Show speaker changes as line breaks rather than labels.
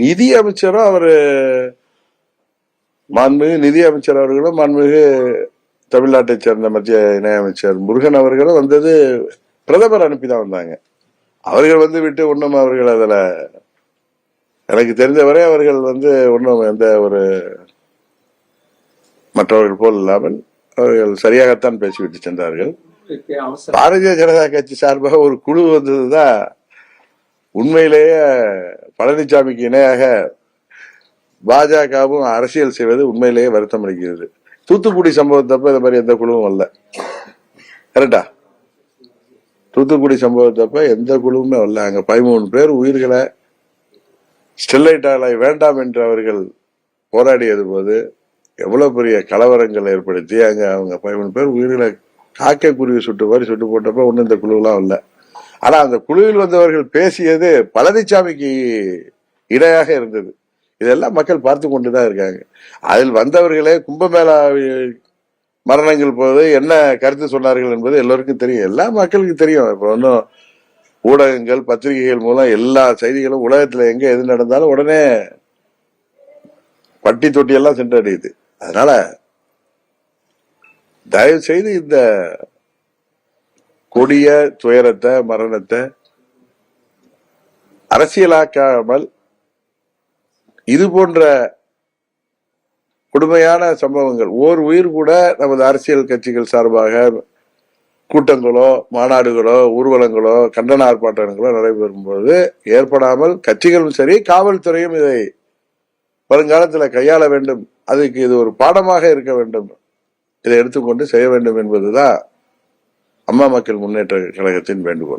நிதி அமைச்சரும் அவரு? மாண்புமிகு நிதி அமைச்சர் அவர்களும் மாண்புமிகு தமிழ்நாட்டைச் சேர்ந்த மத்திய இணையமைச்சர் முருகன் அவர்களும் வந்தது பிரதமர் அனுப்பிதான் வந்தாங்க. அவர்கள் வந்து விட்டு ஒன்றும் அவர்கள் அதுல எனக்கு தெரிந்தவரை அவர்கள் வந்து ஒன்றும் எந்த ஒரு மற்றவர்கள் போல் இல்லாமல் அவர்கள் சரியாகத்தான் பேசிவிட்டு சென்றார்கள். பாரதிய ஜனதா கட்சி சார்பாக ஒரு குழு வந்ததுதான் உண்மையிலேயே பழனிசாமிக்கு இணையாக பாஜகவும் அரசியல் செய்வது உண்மையிலேயே வருத்தம் அளிக்கிறது. தூத்துக்குடி சம்பவத்தப்ப இந்த மாதிரி எந்த குழுவும் வரல கரெக்டா தூத்துக்குடி சம்பவத்தப்ப எந்த குழுவுமே வரல அங்க பதிமூணு பேர் உயிர்களை ஸ்டெர்லைட் ஆலை வேண்டாம் என்று அவர்கள் போராடியது போது எவ்வளவு பெரிய கலவரங்கள் ஏற்படுத்தி அங்க அவங்க பதிமூணு பேர் உயிர்களை காக்கை குருவி சுட்டு மாதிரி சுட்டு போட்டப்ப ஒன்றும் இந்த குழுவெல்லாம் இல்லை. ஆனா அந்த குழுவில் வந்தவர்கள் பேசியது பழனிசாமிக்கு இடையாக இருந்தது. இதெல்லாம் மக்கள் பார்த்து கொண்டுதான் இருக்காங்க. அதில் வந்தவர்களே கும்பமேளா மரணங்கள் போது என்ன கருத்து சொன்னார்கள் என்பது எல்லோருக்கும் தெரியும். எல்லா மக்களுக்கு தெரியும். இப்ப ஒன்றும் ஊடகங்கள் பத்திரிகைகள் மூலம் எல்லா செய்திகளும் உலகத்துல எங்க எது நடந்தாலும் உடனே பட்டி தொட்டி எல்லாம் சென்றடையுது. அதனால தயவு செய்து இந்த கொடிய துயரத்தை மரணத்தை அரசியலாக்காமல் இது போன்ற கொடுமையான சம்பவங்கள் ஓர் உயிர் கூட நமது அரசியல் கட்சிகள் சார்பாக கூட்டங்களோ மாநாடுகளோ ஊர்வலங்களோ கண்டன ஆர்ப்பாட்டங்களோ நடைபெறும் போது ஏற்படாமல் கட்சிகளும் சரி காவல்துறையும் இதை வருங்காலத்தில் கையாள வேண்டும். அதுக்கு இது ஒரு பாடமாக இருக்க வேண்டும். இதை எடுத்துக்கொண்டு செய்ய வேண்டும் என்பதுதான் அம்மா மக்கள் முன்னேற்ற கழகத்தின் வேண்டுகோள்.